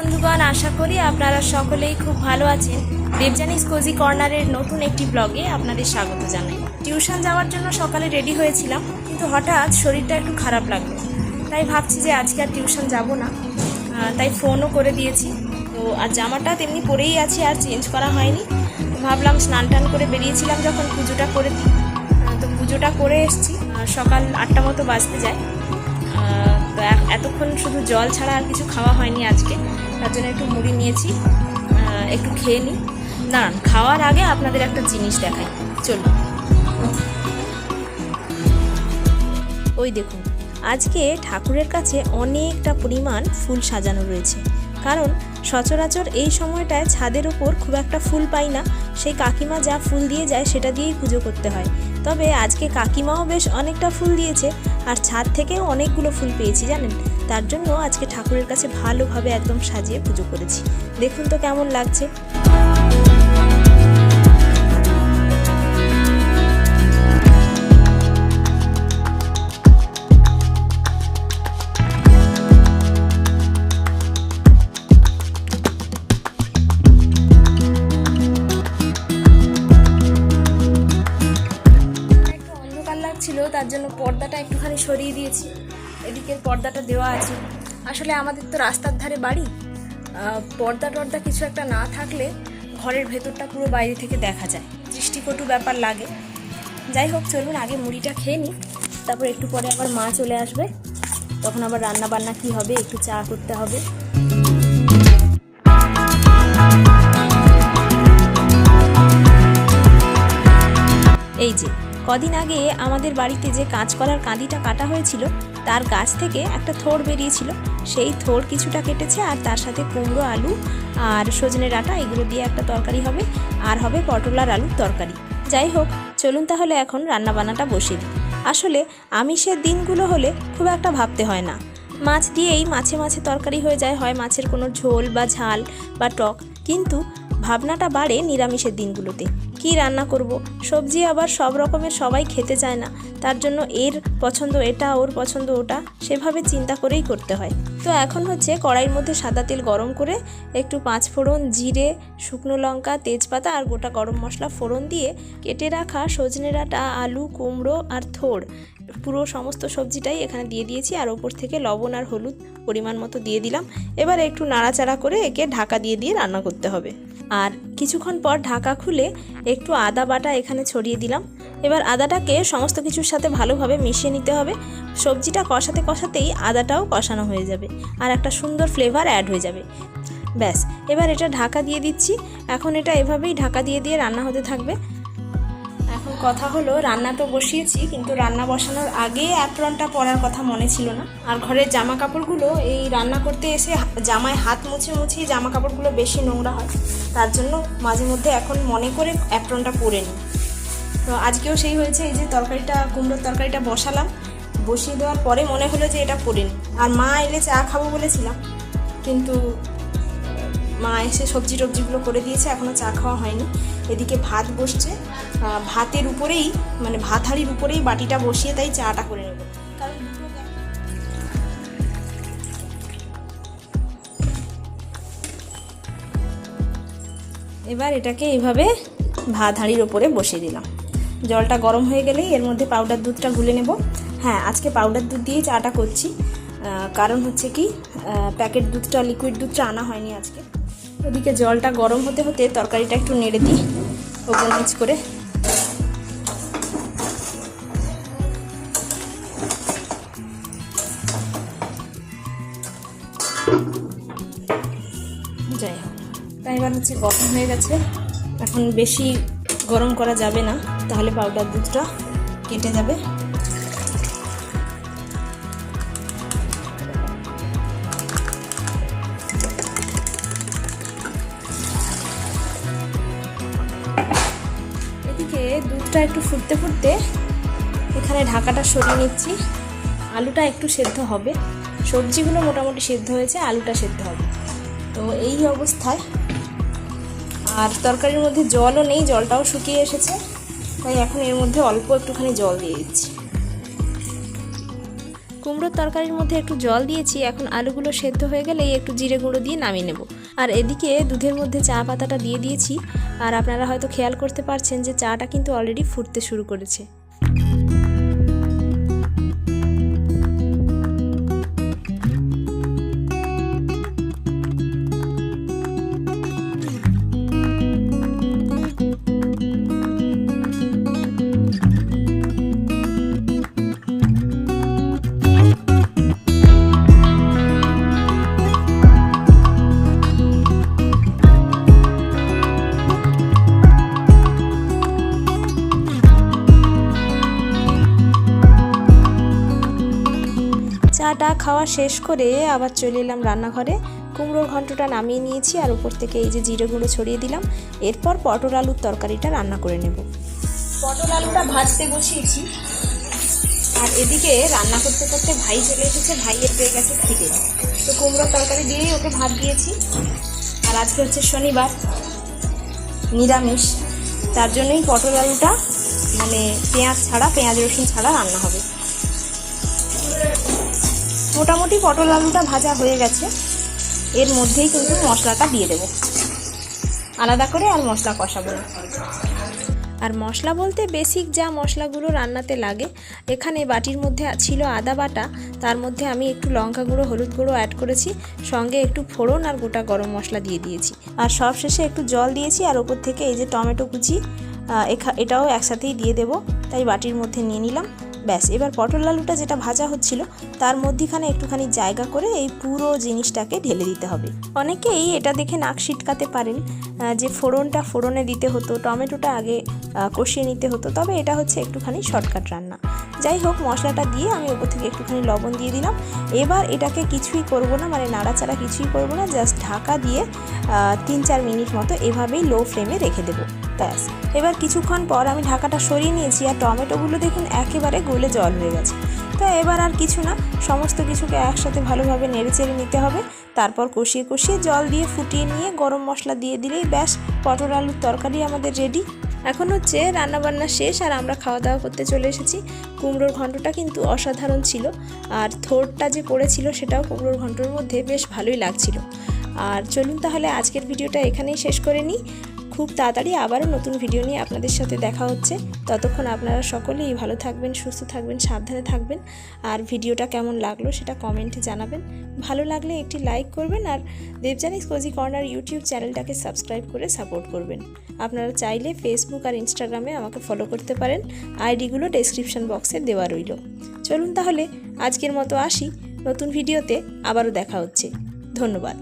বন্ধুগণ, আশা করি আপনারা সকলেই খুব ভালো আছেন। দেবজানিস কোজি কর্নারের নতুন একটি ব্লগে আপনাদের স্বাগত জানাই। টিউশন যাওয়ার জন্য সকালে রেডি হয়েছিলাম, কিন্তু হঠাৎ শরীরটা একটু খারাপ লাগল। তাই ভাবছি যে আজকে আর টিউশন যাব না। তাই ফোনও করে দিয়েছি। তো আর জামাটা তেমনি পরেই আছে, আর চেঞ্জ করা হয়নি। ভাবলাম স্নান টান করে বেরিয়েছিলাম যখন পুজোটা করে দিই। তো পুজোটা করে এসেছি। সকাল আটটা মতো বাজতে যায়। তো এতক্ষণ শুধু জল ছাড়া আর কিছু খাওয়া হয়নি আজকে। তার জন্য একটু মুড়ি নিয়েছি। একটু খেয়ে নিই। দাঁড়ান খাওয়ার আগে আপনাদের একটা জিনিস দেখাই। চলুন। ওই দেখুন, আজকে ঠাকুরের কাছে অনেকটা পরিমাণ ফুল সাজানো রয়েছে। কারণ সচরাচর এই সময়টায় ছাদের ওপর খুব একটা ফুল পাই না। সেই কাকিমা যা ফুল দিয়ে যায় সেটা দিয়েই পুজো করতে হয়। তবে আজকে কাকিমাও বেশ অনেকটা ফুল দিয়েছে আর ছাদ থেকেও অনেকগুলো ফুল পেয়েছি, জানেন? তার জন্য আজকে ঠাকুরের কাছে ভালোভাবে একদম সাজিয়ে পুজো করেছি। দেখুন তো কেমন লাগছে। লাগছিল, তার জন্য পর্দাটা একটুখানি সরিয়ে দিয়েছি। এদিকের পর্দাটা দেওয়া আছে। আসলে আমাদের তো রাস্তার ধারে বাড়ি। পর্দা টর্দা কিছু একটা না থাকলে ঘরের ভেতরটা পুরো বাইরে থেকে দেখা যায়। দৃষ্টিকটু ব্যাপার লাগে। যাই হোক, চলুন আগে মুড়িটা খেয়ে নিই। তারপর একটু পরে আবার মা চলে আসবে। তখন আবার রান্না বান্না কী হবে, একটু চা করতে হবে। কদিন আগে আমাদের বাড়িতে যে কাঁচকলার কাঁদিটা কাটা হয়েছিল, তার গাছ থেকে একটা থোড় বেরিয়েছিল। সেই থোড় কিছুটা কেটেছে আর তার সাথে কুমড়ো, আলু আর সজনে ডাঁটা, এগুলো দিয়ে একটা তরকারি হবে। আর হবে পটল আর আলুর তরকারি। যাই হোক, চলুন তাহলে এখন রান্নাবান্নাটা বসিয়ে দিই। আসলে আমিষের দিনগুলো হলে খুব একটা ভাবতে হয় না। মাছ দিয়েই মাছে মাছে তরকারি হয়ে যায়, হয় মাছের কোনো ঝোল বা ঝাল বা টক। কিন্তু ভাবনাটা বাড়ে নিরামিষের দিনগুলোতে। কি রান্না করব? সবজি আবার সব রকমের সবাই খেতে চায় না। তার জন্য এর পছন্দ এটা, ওর পছন্দ ওটা, সেভাবে চিন্তা করেই করতে হয়। তো এখন হচ্ছে কড়াইয়ের মধ্যে সাদা তেল গরম করে একটু পাঁচ ফোড়ন জিরে, শুকনো লঙ্কা, তেজপাতা আর গোটা গরম মশলা ফোড়ন দিয়ে কেটে রাখা সজনে ডাঁটা, আলু, কুমড়ো আর থোড়। পুরো সমস্ত সবজিটাই এখানে দিয়ে দিয়েছি আর ওপর থেকে লবণ আর হলুদ পরিমাণ মতো দিয়ে দিলাম। এবার একটু নাড়াচাড়া করে একে ঢাকা দিয়ে দিয়ে রান্না করতে হবে। আর কিছুক্ষণ পর ঢাকা খুলে একটু আদা বাটা এখানে ছড়িয়ে দিলাম। এবার আদাটাকে সমস্ত কিছুর সাথে ভালোভাবে মিশিয়ে নিতে হবে। সবজিটা কষাতে কষাতেই আদাটাও কষানো হয়ে যাবে আর একটা সুন্দর ফ্লেভার অ্যাড হয়ে যাবে। ব্যাস, এবার এটা ঢাকা দিয়ে দিচ্ছি। এখন এটা এভাবেই ঢাকা দিয়ে দিয়ে রান্না হতে থাকবে। কথা হলো, রান্না তো বসিয়েছি, কিন্তু রান্না বসানোর আগে অ্যাপ্রনটা পরার কথা মনে ছিল না। আর ঘরের জামা কাপড়গুলো এই রান্না করতে এসে জামায় হাত মুছে মুছেই জামা কাপড়গুলো বেশি নোংরা হয়। তার জন্য মাঝে মধ্যে এখন মনে করে অ্যাপ্রনটা পরে নিই। তো আজকেও সেই হয়েছে, এই যে তরকারিটা, কুমড়োর তরকারিটা বসালাম। বসিয়ে দেওয়ার পরে মনে হলো যে এটা পরে নিই। আর মা এলে চা খাব বলেছিলাম, কিন্তু মা এসে সবজি টবজিগুলো করে দিয়েছে এখনও চা খাওয়া হয়নি। এদিকে ভাত বসছে। ভাতের উপরেই মানে ভাত হাড়ির উপরেই বাটিটা বসিয়ে তাই চাটা করে নেব। কারণ এবার এটাকে এইভাবে ভাত হাঁড়ির ওপরে বসিয়ে দিলাম। জলটা গরম হয়ে গেলেই এর মধ্যে পাউডার দুধটা গুলে নেব। হ্যাঁ আজকে পাউডার দুধ দিয়েই চাটা করছি। কারণ হচ্ছে কি প্যাকেট দুধটা লিকুইড দুধটা আনা হয়নি আজকে। ওদিকে জলটা গরম হতে হতে তরকারিটা একটু নেড়ে দিই, ওপর নিচ করে। যাই হোক তাই এবার হচ্ছে গরম হয়ে গেছে। এখন বেশি গরম করা যাবে না, তাহলে পাউডার দুধটা কেটে যাবে। দুধটা একটু ফুটতে ফুটতে এখানে ঢাকাটা সরিয়ে নিচ্ছি। আলুটা একটু সেদ্ধ হবে। সবজিগুলো মোটামুটি সেদ্ধ হয়েছে, আলুটা সেদ্ধ হবে। তো এই অবস্থায়। আর তরকারির মধ্যে জলও নেই, জলটাও শুকিয়ে এসেছে। তাই এখন এর মধ্যে অল্প একটুখানি জল দিয়ে দিচ্ছি। কুমড়োর তরকারির মধ্যে একটু জল দিয়েছি, এখন আলুগুলো সেদ্ধ হয়ে গেলে একটু জিরে গুঁড়ো দিয়ে নামিয়ে নেব। আর এদিকে দুধের মধ্যে চা পাতাটা দিয়ে দিয়েছি। আর আপনারা হয়তো খেয়াল করতে পারছেন যে চাটা কিন্তু অলরেডি ফুটতে শুরু করেছে। চাটা খাওয়া শেষ করে আবার চলে এলাম রান্নাঘরে। কুমড়োর ঘন্টটা নামিয়ে নিয়েছি আর উপর থেকে এই যে জিরে গুঁড়ো ছড়িয়ে দিলাম। এরপর পটল আলুর তরকারিটা রান্না করে নেব। পটল আলুটা ভাজতে বসিয়েছি। আর এদিকে রান্না করতে করতে ভাই চলে এসেছে, ভাইয়ের পেয়ে গেছে খিদে। তো কুমড়োর তরকারি দিয়েই ওকে ভাত দিয়েছি। আর আজকে হচ্ছে শনিবার, নিরামিষ। তার জন্যই পটল আলুটা মানে পেঁয়াজ ছাড়া, পেঁয়াজ রসুন ছাড়া রান্না হবে। মোটামুটি পটল আলুটা ভাজা হয়ে গেছে। এর মধ্যেই কিন্তু মশলাটা দিয়ে দেবো। আলাদা করে আর মশলা কষাবো আর মশলা বলতে বেসিক যা মশলাগুলো রান্নাতে লাগে, এখানে বাটির মধ্যে ছিল আদা বাটা, তার মধ্যে আমি একটু লঙ্কা গুঁড়ো, হলুদ গুঁড়ো অ্যাড করেছি, সঙ্গে একটু ফোড়ন আর গোটা গরম মশলা দিয়ে দিয়েছি। আর সব শেষে একটু জল দিয়েছি, আর ওপর থেকে এই যে টমেটো কুচি এটাও একসাথেই দিয়ে দেবো। তাই বাটির মধ্যে নিয়ে নিলাম। ব্যাস, এবার পটল আলুটা যেটা ভাজা হচ্ছিল, তার মধ্যিখানে একটুখানি জায়গা করে এই পুরো জিনিসটাকে ঢেলে দিতে হবে। অনেকেই এটা দেখে নাক সিটকাতে পারেন যে ফোড়নটা ফোড়নে দিতে হতো, টমেটোটা আগে কষিয়ে নিতে হতো, তবে এটা হচ্ছে একটুখানি শর্টকাট রান্না। যাই হোক, মশলাটা দিয়ে আমি ওপর থেকে একটুখানি লবণ দিয়ে দিলাম। এবার এটাকে কিছুই করব না মানে নাড়াচাড়া কিছুই করব না, জাস্ট ঢাকা দিয়ে তিন চার মিনিট মতো এভাবেই লো ফ্লেমে রেখে দেবো। ব্যাস এবার কিছুক্ষণ পর আমি ঢাকাটা সরিয়ে নিয়েছি আর টমেটোগুলো দেখুন একেবারে গলে জল হয়ে গেছে। তো এবার আর কিছু না, সমস্ত কিছুকে একসাথে ভালোভাবে নেড়ে চেড়ে নিতে হবে। তারপর কষিয়ে কষিয়ে জল দিয়ে ফুটিয়ে নিয়ে গরম মশলা দিয়ে দিলেই ব্যাস, পটল আলুর তরকারি আমাদের রেডি এখন হচ্ছে রান্নাবান্না শেষ আর আমরা খাওয়া দাওয়া করতে চলে এসেছি। কুমড়োর ঘন্টটা কিন্তু অসাধারণ ছিল। আর থোরটা যে পড়েছিল সেটাও কুমড়োর ঘন্টর মধ্যে বেশ ভালোই লাগছিল। আর চলুন তাহলে আজকের ভিডিওটা এখানেই শেষ করে নিই। খুব তাড়াতাড়ি আবারও নতুন ভিডিও নিয়ে আপনাদের সাথে দেখা হচ্ছে। ততক্ষণ আপনারা সকলেই ভালো থাকবেন, সুস্থ থাকবেন, সাবধানে থাকবেন। আর ভিডিওটা কেমন লাগল সেটা কমেন্টে জানাবেন। ভালো লাগলে একটি লাইক করবেন আর দেবজানিস কোজি কর্নার ইউটিউব চ্যানেলটাকে সাবস্ক্রাইব করে সাপোর্ট করবেন। আপনারা চাইলে ফেসবুক আর ইনস্টাগ্রামে আমাকে ফলো করতে পারেন। আইডিগুলো ডেসক্রিপশন বক্সে দেওয়া রইল। চলুন তাহলে আজকের মতো আসি। নতুন ভিডিওতে আবারও দেখা হচ্ছে। ধন্যবাদ।